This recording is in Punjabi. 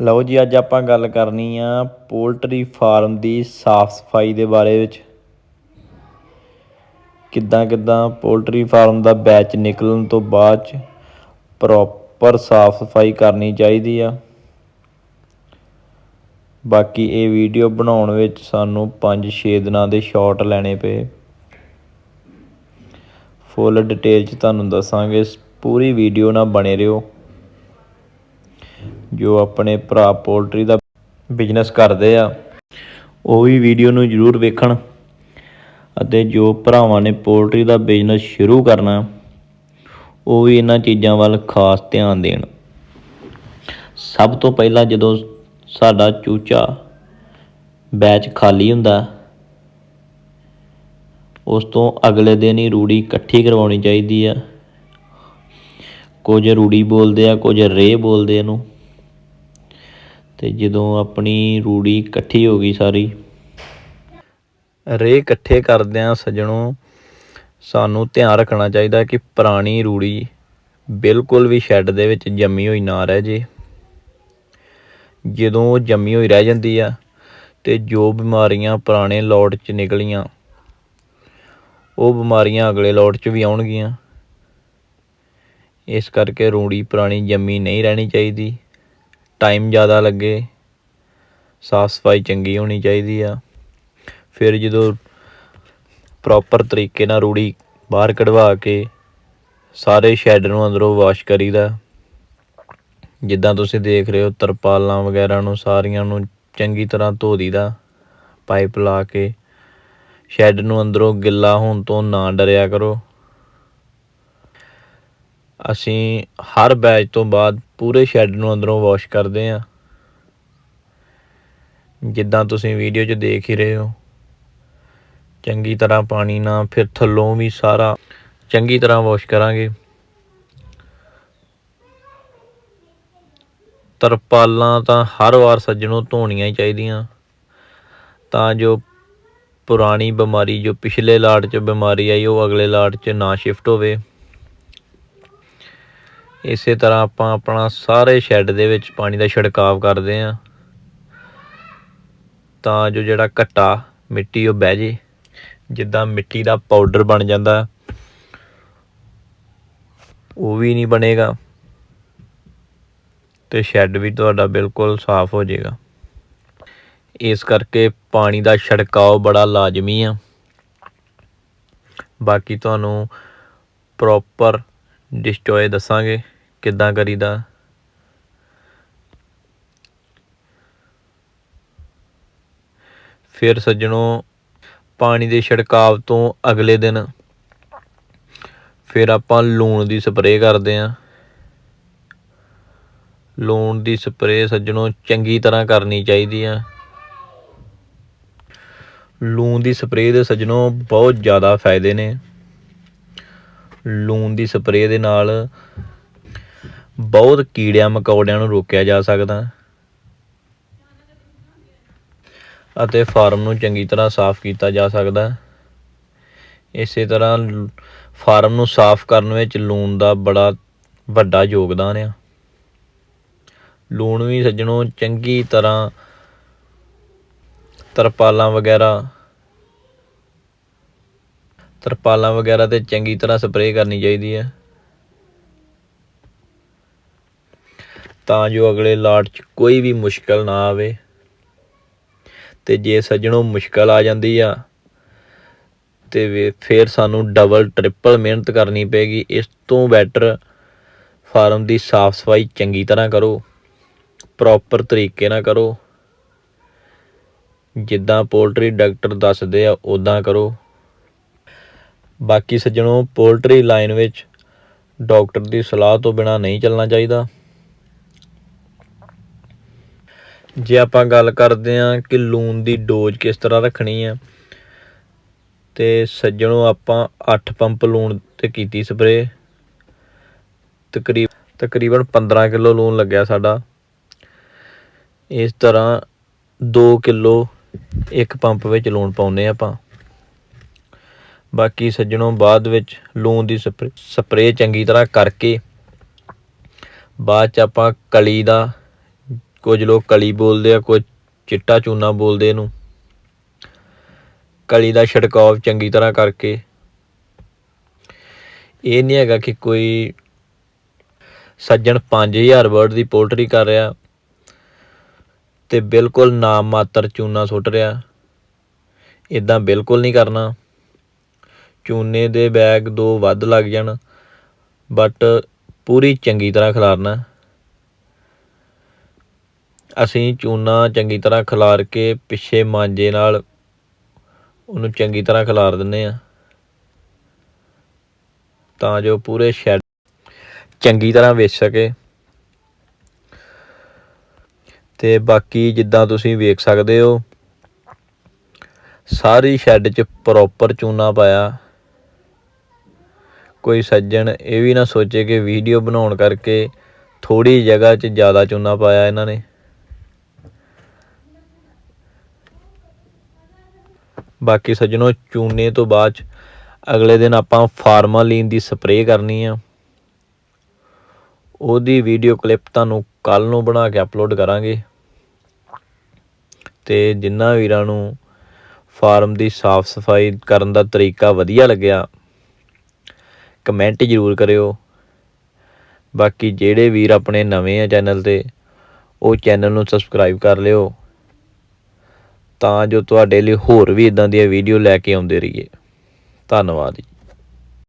ਲਓ ਜੀ, ਅੱਜ ਆਪਾਂ ਗੱਲ ਕਰਨੀ ਆ ਪੋਲਟਰੀ ਫਾਰਮ ਦੀ ਸਾਫ਼ ਸਫ਼ਾਈ ਦੇ ਬਾਰੇ ਵਿੱਚ। ਕਿੱਦਾਂ ਕਿੱਦਾਂ ਪੋਲਟਰੀ ਫਾਰਮ ਦਾ ਬੈਚ ਨਿਕਲਣ ਤੋਂ ਬਾਅਦ ਚ ਪ੍ਰੋਪਰ ਸਾਫ਼ ਸਫ਼ਾਈ ਕਰਨੀ ਚਾਹੀਦੀ ਆ। ਬਾਕੀ ਇਹ ਵੀਡੀਓ ਬਣਾਉਣ ਵਿੱਚ ਸਾਨੂੰ 5-6 ਦਿਨਾਂ ਦੇ ਸ਼ਾਟ ਲੈਣੇ ਪਏ। ਫੁੱਲ ਡਿਟੇਲ ਚ ਤੁਹਾਨੂੰ ਦੱਸਾਂਗੇ। ਪੂਰੀ ਵੀਡੀਓ ਨਾਲ ਬਣੇ ਰਹੋ। ਜੋ ਆਪਣੇ ਭਰਾ ਪੋਲਟਰੀ ਦਾ ਬਿਜ਼ਨਸ ਕਰਦੇ ਆ, ਉਹ ਵੀ ਵੀਡੀਓ ਨੂੰ ਜ਼ਰੂਰ ਵੇਖਣ ਅਤੇ ਜੋ ਭਰਾਵਾਂ ਨੇ ਪੋਲਟਰੀ ਦਾ ਬਿਜ਼ਨਸ ਸ਼ੁਰੂ ਕਰਨਾ, ਉਹ ਵੀ ਇਹਨਾਂ ਚੀਜ਼ਾਂ ਵੱਲ ਖਾਸ ਧਿਆਨ ਦੇਣ। ਸਭ ਤੋਂ ਪਹਿਲਾਂ ਜਦੋਂ ਸਾਡਾ ਚੂਚਾ ਬੈਚ ਖਾਲੀ ਹੁੰਦਾ, ਉਸ ਤੋਂ ਅਗਲੇ ਦਿਨ ਹੀ ਰੂੜੀ ਇਕੱਠੀ ਕਰਵਾਉਣੀ ਚਾਹੀਦੀ ਆ। ਕੁਝ ਰੂੜੀ ਬੋਲਦੇ ਆ, ਕੁਝ ਰੇ ਬੋਲਦੇ ਇਹਨੂੰ। ਤੇ ਜਦੋਂ ਆਪਣੀ ਰੂੜੀ ਇਕੱਠੀ ਹੋ ਗਈ ਸਾਰੀ ਰੇ ਇਕੱਠੇ ਕਰਦਿਆਂ ਸੱਜਣੋ, ਸਾਨੂੰ ਧਿਆਨ ਰੱਖਣਾ ਚਾਹੀਦਾ ਕਿ ਪੁਰਾਣੀ ਰੂੜੀ ਬਿਲਕੁਲ ਵੀ ਸ਼ੈੱਡ ਦੇ ਵਿੱਚ ਜੰਮੀ ਹੋਈ ਨਾ ਰਹਿ ਜੇ। ਜਦੋਂ ਉਹ ਜੰਮੀ ਹੋਈ ਰਹਿ ਜਾਂਦੀ ਆ ਤੇ ਜੋ ਬਿਮਾਰੀਆਂ ਪੁਰਾਣੇ ਲੋਟ 'ਚ ਨਿਕਲੀਆਂ, ਉਹ ਬਿਮਾਰੀਆਂ ਅਗਲੇ ਲੋਟ 'ਚ ਵੀ ਆਉਣਗੀਆਂ। ਇਸ ਕਰਕੇ ਰੂੜੀ ਪੁਰਾਣੀ ਜੰਮੀ ਨਹੀਂ ਰਹਿਣੀ ਚਾਹੀਦੀ। ਟਾਈਮ ਜ਼ਿਆਦਾ ਲੱਗੇ। ਸਾਫ਼ ਸਫ਼ਾਈ ਚੰਗੀ ਹੋਣੀ ਚਾਹੀਦੀ ਆ। ਫਿਰ ਜਦੋਂ ਪ੍ਰੋਪਰ ਤਰੀਕੇ ਨਾਲ ਰੂੜੀ ਬਾਹਰ ਕਢਵਾ ਕੇ ਸਾਰੇ ਸ਼ੈੱਡ ਨੂੰ ਅੰਦਰੋਂ ਵਾਸ਼ ਕਰੀਦਾ। ਜਿੱਦਾਂ ਤੁਸੀਂ ਦੇਖ ਰਹੇ ਹੋ, ਤਰਪਾਲਾਂ ਵਗੈਰਾ ਨੂੰ ਸਾਰੀਆਂ ਨੂੰ ਚੰਗੀ ਤਰ੍ਹਾਂ ਧੋ ਦੀਦਾ। ਪਾਈਪ ਲਾ ਕੇ ਸ਼ੈੱਡ ਨੂੰ ਅੰਦਰੋਂ ਗਿੱਲਾ ਹੋਣ ਤੋਂ ਨਾ ਡਰਿਆ ਕਰੋ। ਅਸੀਂ ਹਰ ਬੈਚ ਤੋਂ ਬਾਅਦ ਪੂਰੇ ਸ਼ੈੱਡ ਨੂੰ ਅੰਦਰੋਂ ਵਾਸ਼ ਕਰਦੇ ਹਾਂ ਜਿੱਦਾਂ ਤੁਸੀਂ ਵੀਡੀਓ 'ਚ ਦੇਖ ਹੀ ਰਹੇ ਹੋ। ਚੰਗੀ ਤਰ੍ਹਾਂ ਪਾਣੀ ਨਾਲ ਫਿਰ ਥੱਲੋਂ ਵੀ ਸਾਰਾ ਚੰਗੀ ਤਰ੍ਹਾਂ ਵਾਸ਼ ਕਰਾਂਗੇ। ਤਰਪਾਲਾਂ ਤਾਂ ਹਰ ਵਾਰ ਸੱਜਣੋਂ ਧੋਣੀਆਂ ਹੀ ਚਾਹੀਦੀਆਂ। ਤਾਂ ਜੋ ਪੁਰਾਣੀ ਬਿਮਾਰੀ ਜੋ ਪਿਛਲੇ ਲਾਟ 'ਚ ਬਿਮਾਰੀ ਆਈ, ਉਹ ਅਗਲੇ ਲਾਟ 'ਚ ਨਾ ਸ਼ਿਫਟ ਹੋਵੇ। ਇਸੇ ਤਰ੍ਹਾਂ ਆਪਾਂ ਆਪਣਾ ਸਾਰੇ ਸ਼ੈੱਡ ਦੇ ਵਿੱਚ ਪਾਣੀ ਦਾ ਛਿੜਕਾਵ ਕਰਦੇ ਆਂ ਤਾਂ ਜੋ ਜਿਹੜਾ ਘੱਟਾ ਮਿੱਟੀ ਉਹ ਬਹਿ ਜੇ, ਜਿੱਦਾਂ ਮਿੱਟੀ ਦਾ ਪਾਊਡਰ ਬਣ ਜਾਂਦਾ, ਉਹ ਵੀ ਨਹੀਂ ਬਣੇਗਾ ਤੇ ਸ਼ੈੱਡ ਵੀ ਤੁਹਾਡਾ ਬਿਲਕੁਲ ਸਾਫ਼ ਹੋ ਜਾਏਗਾ। ਇਸ ਕਰਕੇ ਪਾਣੀ ਦਾ ਛਿੜਕਾਓ ਬੜਾ ਲਾਜ਼ਮੀ ਆ। ਬਾਕੀ ਤੁਹਾਨੂੰ ਪ੍ਰੋਪਰ ਡਿਸਟੋਏ ਦੱਸਾਂਗੇ ਕਿੱਦਾਂ ਕਰੀਦਾ। ਫਿਰ ਸੱਜਣੋ, ਪਾਣੀ ਦੇ ਛਿੜਕਾਵ ਤੋਂ ਅਗਲੇ ਦਿਨ ਫਿਰ ਆਪਾਂ ਲੂਣ ਦੀ ਸਪਰੇਅ ਕਰਦੇ ਆਂ। ਲੂਣ ਦੀ ਸਪਰੇਅ ਸੱਜਣੋ ਚੰਗੀ ਤਰ੍ਹਾਂ ਕਰਨੀ ਚਾਹੀਦੀ ਆ। ਲੂਣ ਦੀ ਸਪਰੇਅ ਦੇ ਸੱਜਣੋ ਬਹੁਤ ਜ਼ਿਆਦਾ ਫਾਇਦੇ ਨੇ। ਲੂਣ ਦੀ ਸਪਰੇਅ ਦੇ ਨਾਲ ਬਹੁਤ ਕੀੜਿਆਂ ਮਕੌੜਿਆਂ ਨੂੰ ਰੋਕਿਆ ਜਾ ਸਕਦਾ। ਅਤੇ ਫਾਰਮ ਨੂੰ ਚੰਗੀ ਤਰ੍ਹਾਂ ਸਾਫ਼ ਕੀਤਾ ਜਾ ਸਕਦਾ। ਇਸੇ ਤਰ੍ਹਾਂ ਫਾਰਮ ਨੂੰ ਸਾਫ਼ ਕਰਨ ਵਿੱਚ ਲੂਣ ਦਾ ਬੜਾ ਵੱਡਾ ਯੋਗਦਾਨ ਆ। ਲੂਣ ਵੀ ਸੱਜਣੋ ਚੰਗੀ ਤਰ੍ਹਾਂ ਤਰਪਾਲਾਂ ਵਗੈਰਾ ਤਰਪਾਲਾਂ ਵਗੈਰਾ ਤੇ ਚੰਗੀ ਤਰ੍ਹਾਂ ਸਪਰੇਅ ਕਰਨੀ ਚਾਹੀਦੀ ਹੈ। ਤਾਂ ਜੋ ਅਗਲੇ ਲਾਟ 'ਚ ਕੋਈ ਵੀ ਮੁਸ਼ਕਲ ਨਾ ਆਵੇ। ਤੇ ਜੇ ਸੱਜਣੋਂ ਮੁਸ਼ਕਲ ਆ ਜਾਂਦੀ ਆ, ਤੇ ਫਿਰ ਸਾਨੂੰ ਡਬਲ ਟ੍ਰਿਪਲ ਮਿਹਨਤ ਕਰਨੀ ਪੈਗੀ ਇਸ ਤੋਂ ਬੈਟਰ ਫਾਰਮ ਦੀ ਸਾਫ਼ ਸਫ਼ਾਈ ਚੰਗੀ ਤਰ੍ਹਾਂ ਕਰੋ ਪ੍ਰੋਪਰ ਤਰੀਕੇ ਨਾਲ ਕਰੋ। ਜਿੱਦਾਂ ਪੋਲਟਰੀ ਡਾਕਟਰ ਦੱਸਦੇ ਆ ਉਦਾਂ ਕਰੋ। ਬਾਕੀ ਸੱਜਣੋ, ਪੋਲਟਰੀ ਲਾਈਨ ਵਿੱਚ ਡਾਕਟਰ ਦੀ ਸਲਾਹ ਤੋਂ ਬਿਨਾ ਨਹੀਂ ਚੱਲਣਾ ਚਾਹੀਦਾ। ਜੇ ਆਪਾਂ ਗੱਲ ਕਰਦੇ ਹਾਂ ਕਿ ਲੂਣ ਦੀ ਡੋਜ਼ ਕਿਸ ਤਰ੍ਹਾਂ ਰੱਖਣੀ ਹੈ, ਤੇ ਸੱਜਣੋ, ਆਪਾਂ 8 ਪੰਪ ਲੂਣ ਤੇ ਕੀਤੀ ਸਪਰੇ ਤਕਰੀਬ, ਤਕਰੀਬਨ 15 ਕਿਲੋ ਲੂਣ ਲੱਗਿਆ ਸਾਡਾ। ਇਸ ਤਰ੍ਹਾਂ 2 ਕਿਲੋ ਇੱਕ ਪੰਪ ਵਿੱਚ ਲੂਣ ਪਾਉਂਦੇ ਆਪਾਂ। ਬਾਕੀ ਸੱਜਣੋਂ, ਬਾਅਦ ਵਿੱਚ ਲੂਣ ਦੀ ਸਪਰੇਅ ਚੰਗੀ ਤਰ੍ਹਾਂ ਕਰਕੇ, ਬਾਅਦ ਚ ਆਪਾਂ ਕਲੀ ਦਾ, ਕੁਝ ਲੋਕ ਕਲੀ ਬੋਲਦੇ ਆ, ਕੁਝ ਚਿੱਟਾ ਚੂਨਾ ਬੋਲਦੇ ਇਹਨੂੰ। ਕਲੀ ਦਾ ਛਿੜਕਾਵ ਚੰਗੀ ਤਰ੍ਹਾਂ ਕਰਕੇ। ਇਹ ਨਹੀਂ ਹੈਗਾ ਕਿ ਕੋਈ ਸੱਜਣ 5000 ਵਰਡ ਦੀ ਪੋਲਟਰੀ ਕਰ ਰਿਹਾ ਤੇ ਬਿਲਕੁਲ ਨਾਮ ਮਾਤਰ ਚੂਨਾ ਸੁੱਟ ਰਿਹਾ। ਇਦਾਂ ਬਿਲਕੁਲ ਨਹੀਂ ਕਰਨਾ। ਚੂਨੇ ਦੇ ਬੈਗ ਦੋ ਵੱਧ ਲੱਗ ਜਾਣ ਬਟ ਪੂਰੀ ਚੰਗੀ ਤਰ੍ਹਾਂ ਖਿਲਾਰਨਾ ਅਸੀਂ ਚੂਨਾ ਚੰਗੀ ਤਰ੍ਹਾਂ ਖਿਲਾਰ ਕੇ ਪਿੱਛੇ ਮਾਂਜੇ ਨਾਲ ਉਹਨੂੰ ਚੰਗੀ ਤਰ੍ਹਾਂ ਖਿਲਾਰ ਦਿੰਨੇ ਆ ਤਾਂ ਜੋ ਪੂਰੇ ਸ਼ੈਡ ਚੰਗੀ ਤਰ੍ਹਾਂ ਵੇਚ ਸਕੇ। ਤੇ ਬਾਕੀ ਜਿੱਦਾਂ ਤੁਸੀਂ ਵੇਖ ਸਕਦੇ ਹੋ, ਸਾਰੀ ਸ਼ੈੱਡ 'ਚ ਪ੍ਰੋਪਰ ਚੂਨਾ ਪਾਇਆ। ਕੋਈ ਸੱਜਣ ਇਹ ਵੀ ਨਾ ਸੋਚੇ ਕਿ ਵੀਡੀਓ ਬਣਾਉਣ ਕਰਕੇ ਥੋੜੀ ਜਗ੍ਹਾ 'ਚ ਜ਼ਿਆਦਾ ਚੂਨਾ ਪਾਇਆ ਇਹਨਾਂ ਨੇ। ਬਾਕੀ ਸੱਜਣੋ, ਚੂਨੇ ਤੋਂ ਬਾਅਦ 'ਚ ਅਗਲੇ ਦਿਨ ਆਪਾਂ ਫਾਰਮਾਲੀਨ ਦੀ ਸਪਰੇਅ ਕਰਨੀ ਆ। ਉਹਦੀ ਵੀਡੀਓ ਕਲਿੱਪ ਤੁਹਾਨੂੰ ਕੱਲ ਨੂੰ ਬਣਾ ਕੇ ਅਪਲੋਡ ਕਰਾਂਗੇ। ਤੇ ਜਿੰਨਾ ਵੀਰਾਂ ਨੂੰ ਫਾਰਮ ਦੀ ਸਾਫ਼ ਸਫ਼ਾਈ ਕਰਨ ਦਾ ਤਰੀਕਾ ਵਧੀਆ ਲੱਗਿਆ ਕਮੈਂਟ ਜ਼ਰੂਰ ਕਰਿਓ। ਬਾਕੀ ਜਿਹੜੇ ਵੀਰ ਆਪਣੇ ਨਵੇਂ ਆ ਚੈਨਲ ਤੇ, ਉਹ ਚੈਨਲ ਨੂੰ ਸਬਸਕ੍ਰਾਈਬ ਕਰ ਲਿਓ। ਤਾਂ ਜੋ ਤੁਹਾਡੇ ਲਈ ਹੋਰ ਵੀ ਇਦਾਂ ਦੀਆਂ ਵੀਡੀਓ ਲੈ ਕੇ ਆਉਂਦੇ ਰਹੀਏ। ਧੰਨਵਾਦ ਜੀ।